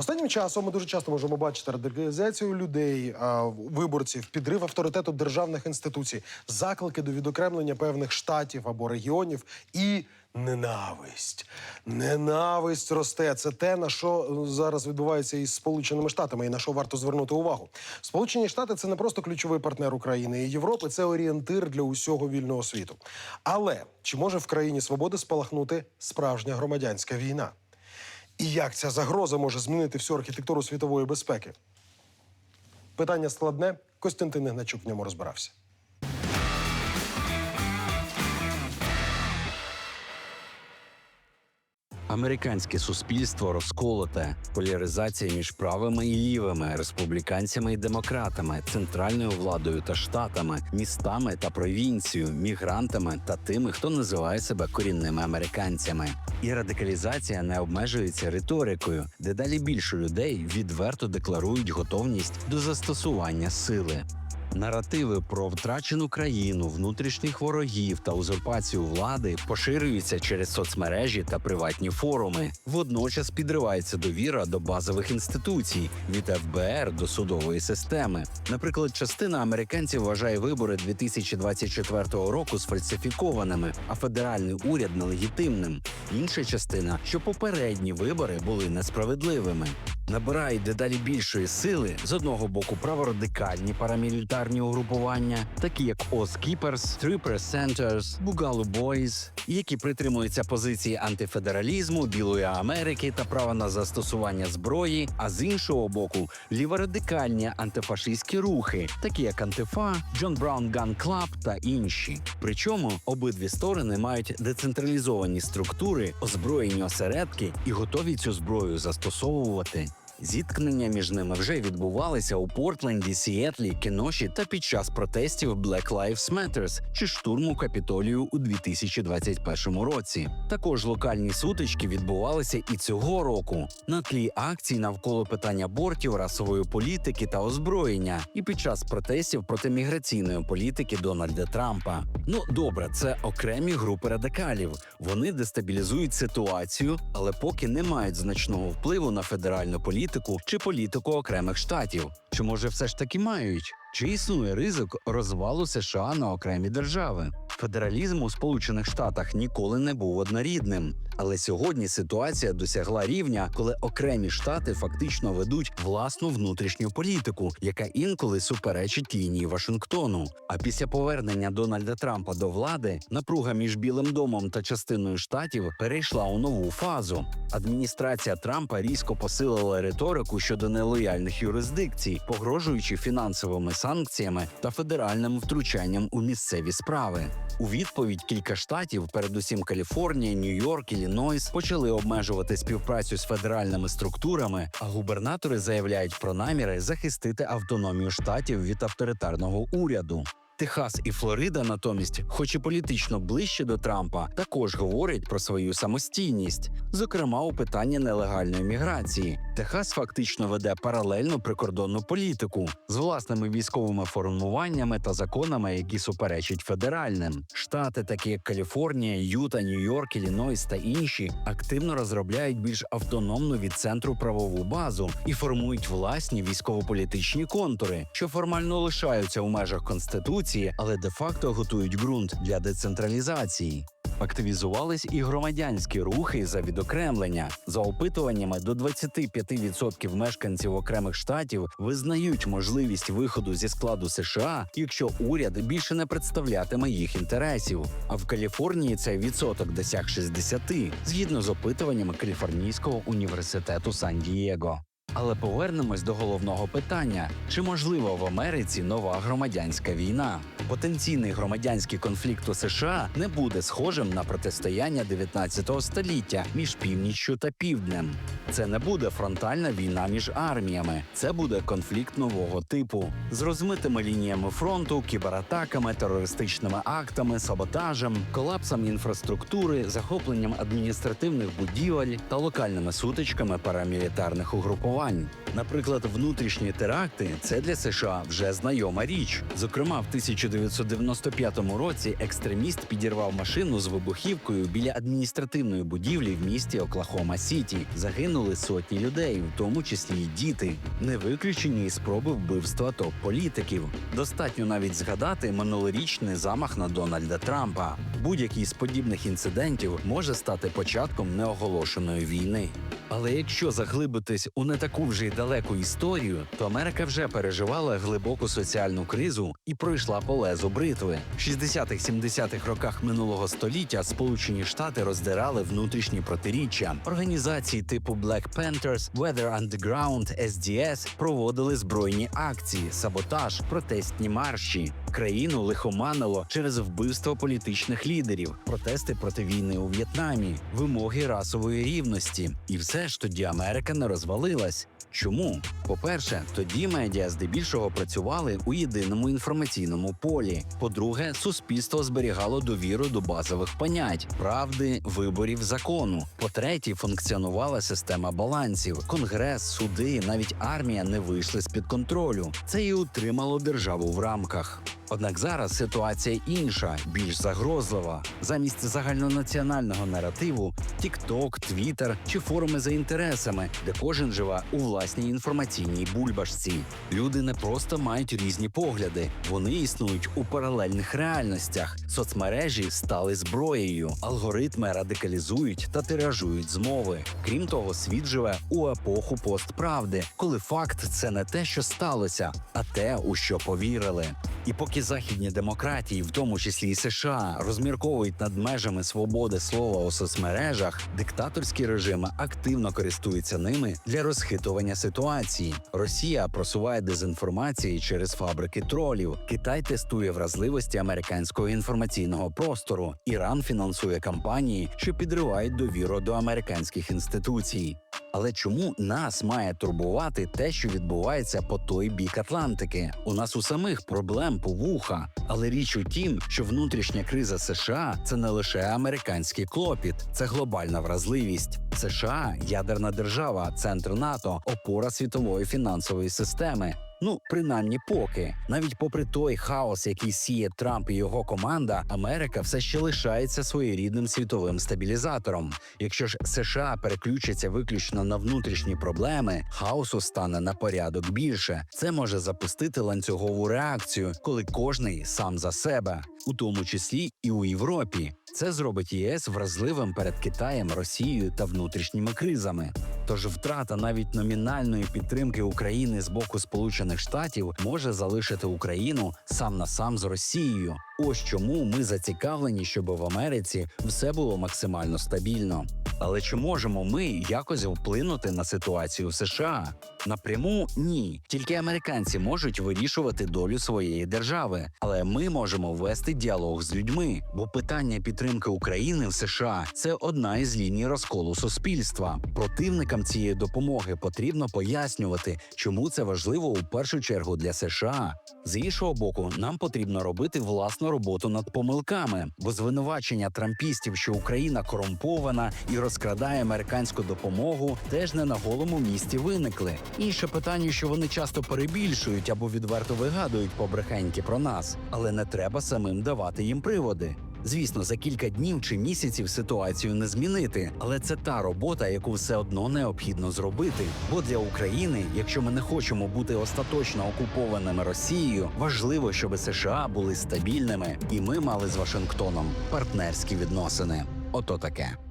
Останнім часом ми дуже часто можемо бачити радикалізацію людей, виборців, підрив авторитету державних інституцій, заклики до відокремлення певних штатів або регіонів і ненависть. Ненависть росте. Це те, на що зараз відбувається із Сполученими Штатами, і на що варто звернути увагу. Сполучені Штати це не просто ключовий партнер України і Європи, це орієнтир для усього вільного світу. Але чи може в країні свободи спалахнути справжня громадянська війна? І як ця загроза може змінити всю архітектуру світової безпеки? Питання складне. Костянтин Ігначук в ньому розбирався. Американське суспільство розколоте, поляризація між правими і лівими, республіканцями і демократами, центральною владою та штатами, містами та провінцією, мігрантами та тими, хто називає себе корінними американцями. І радикалізація не обмежується риторикою, дедалі більше людей відверто декларують готовність до застосування сили. Наративи про втрачену країну, внутрішніх ворогів та узурпацію влади поширюються через соцмережі та приватні форуми. Водночас підривається довіра до базових інституцій від ФБР до судової системи. Наприклад, частина американців вважає вибори 2024 року сфальсифікованими, а федеральний уряд нелегітимним. Інша частина, що попередні вибори були несправедливими. Набирають дедалі більшої сили з одного боку праворадикальні парамілітарні угрупування, такі як Keepers, Three Percenters, Boogaloo Boys, які притримуються позиції антифедералізму, білої Америки та права на застосування зброї. А з іншого боку, ліворадикальні антифашистські рухи, такі як Антифа, Джон Браун Ган Клаб та інші. Причому обидві сторони мають децентралізовані структури, озброєні осередки і готові цю зброю застосовувати. Зіткнення між ними вже відбувалися у Портленді, Сіетлі, Кеноші та під час протестів Black Lives Matter чи штурму Капітолію у 2021 році. Також локальні сутички відбувалися і цього року на тлі акцій навколо питань абортів, расової політики та озброєння, і під час протестів проти міграційної політики Дональда Трампа. Ну добре, це окремі групи радикалів. Вони дестабілізують ситуацію, але поки не мають значного впливу на федеральну політику чи політику окремих штатів. Чи може все ж таки мають? Чи існує ризик розвалу США на окремі держави? Федералізм у Сполучених Штатах ніколи не був однорідним, але сьогодні ситуація досягла рівня, коли окремі штати фактично ведуть власну внутрішню політику, яка інколи суперечить лінії Вашингтону. А після повернення Дональда Трампа до влади напруга між Білим домом та частиною штатів перейшла у нову фазу. Адміністрація Трампа різко посилила риторику щодо нелояльних юрисдикцій, погрожуючи фінансовими санкціями та федеральним втручанням у місцеві справи. У відповідь кілька штатів, передусім Каліфорнія, Нью-Йорк, Іллінойс, почали обмежувати співпрацю з федеральними структурами, а губернатори заявляють про наміри захистити автономію штатів від авторитарного уряду. Техас і Флорида, натомість, хоч і політично ближче до Трампа, також говорять про свою самостійність, зокрема у питанні нелегальної міграції. Техас фактично веде паралельну прикордонну політику з власними військовими формуваннями та законами, які суперечать федеральним. Штати, такі як Каліфорнія, Юта, Нью-Йорк, Іллінойс та інші, активно розробляють більш автономну від центру правову базу і формують власні військово-політичні контури, що формально лишаються у межах конституції, але де-факто готують ґрунт для децентралізації. Активізувались і громадянські рухи за відокремлення. За опитуваннями до 25% мешканців окремих штатів визнають можливість виходу зі складу США, якщо уряд більше не представлятиме їх інтересів. А в Каліфорнії цей відсоток досяг 60, згідно з опитуваннями Каліфорнійського університету Сан-Дієго. Але повернемось до головного питання: чи можлива в Америці нова громадянська війна? Потенційний громадянський конфлікт у США не буде схожим на протистояння 19 століття між північчю та півднем. Це не буде фронтальна війна між арміями, це буде конфлікт нового типу з розмитими лініями фронту, кібератаками, терористичними актами, саботажем, колапсом інфраструктури, захопленням адміністративних будівель та локальними сутичками парамілітарних угрупувань. Формувань. Наприклад, внутрішні теракти це для США вже знайома річ. Зокрема, в 1995 році екстреміст підірвав машину з вибухівкою біля адміністративної будівлі в місті Оклахома Сіті. Загинули сотні людей, в тому числі й діти. Не виключені і спроби вбивства топ-політиків. Достатньо навіть згадати минулорічний замах на Дональда Трампа. Будь-який з подібних інцидентів може стати початком неоголошеної війни. Але якщо заглибитись у не таку вже й далеку історію, то Америка вже переживала глибоку соціальну кризу і пройшла по лезу бритви. В 60-70-х роках минулого століття Сполучені Штати роздирали внутрішні протиріччя. Організації типу Black Panthers, Weather Underground, SDS проводили збройні акції, саботаж, протестні марші. Країну лихоманило через вбивство політичних лідерів, протести проти війни у В'єтнамі, вимоги расової рівності. І все ж тоді Америка не розвалилась. Чому? По-перше, тоді медіа здебільшого працювали у єдиному інформаційному полі. По-друге, суспільство зберігало довіру до базових понять правди, виборів, закону. По-третє, функціонувала система балансів. Конгрес, суди, навіть армія не вийшли з під контролю. Це і утримало державу в рамках. Однак зараз ситуація інша, більш загрозлива. Замість загальнонаціонального наративу TikTok, Twitter чи форуми за інтересами, де кожен живе у власній інформаційній бульбашці. Люди не просто мають різні погляди, вони існують у паралельних реальностях. Соцмережі стали зброєю, алгоритми радикалізують та тиражують змови. Крім того, світ живе у епоху постправди, коли факт це не те, що сталося, а те, у що повірили. І поки західні демократії, в тому числі і США, розмірковують над межами свободи слова у соцмережах, диктаторські режими активно користуються ними для розхитування ситуації. Росія просуває дезінформації через фабрики тролів. Китай тестує вразливості американського інформаційного простору. Іран фінансує кампанії, що підривають довіру до американських інституцій. Але чому нас має турбувати те, що відбувається по той бік Атлантики? У нас у самих проблем по вуха. Але річ у тім, що внутрішня криза США це не лише американський клопіт, це глобальна вразливість. США ядерна держава, центр НАТО, опора світової фінансової системи. Ну, принаймні, поки навіть попри той хаос, який сіє Трамп і його команда, Америка все ще лишається своєрідним світовим стабілізатором. Якщо ж США переключаться виключно на внутрішні проблеми, хаосу стане на порядок більше. Це може запустити ланцюгову реакцію, коли кожний сам за себе, у тому числі і у Європі. Це зробить ЄС вразливим перед Китаєм, Росією та внутрішніми кризами. Тож втрата навіть номінальної підтримки України з боку Сполучених Штатів може залишити Україну сам на сам з Росією. Ось чому ми зацікавлені, щоб в Америці все було максимально стабільно. Але чи можемо ми якось вплинути на ситуацію в США? Напряму ні. Тільки американці можуть вирішувати долю своєї держави. Але ми можемо вести діалог з людьми, бо питання підтримки України в США це одна із ліній розколу суспільства. Противникам цієї допомоги потрібно пояснювати, чому це важливо у першу чергу для США. З іншого боку, нам потрібно робити власну роботу над помилками, бо звинувачення трампістів, що Україна корумпована і розкрадає американську допомогу, теж не на голому місці виникли. Інше питання, що вони часто перебільшують або відверто вигадують побрехеньки про нас, але не треба самим давати їм приводи. Звісно, за кілька днів чи місяців ситуацію не змінити, але це та робота, яку все одно необхідно зробити. Бо для України, якщо ми не хочемо бути остаточно окупованими Росією, важливо, щоб США були стабільними, і ми мали з Вашингтоном партнерські відносини. Ото таке.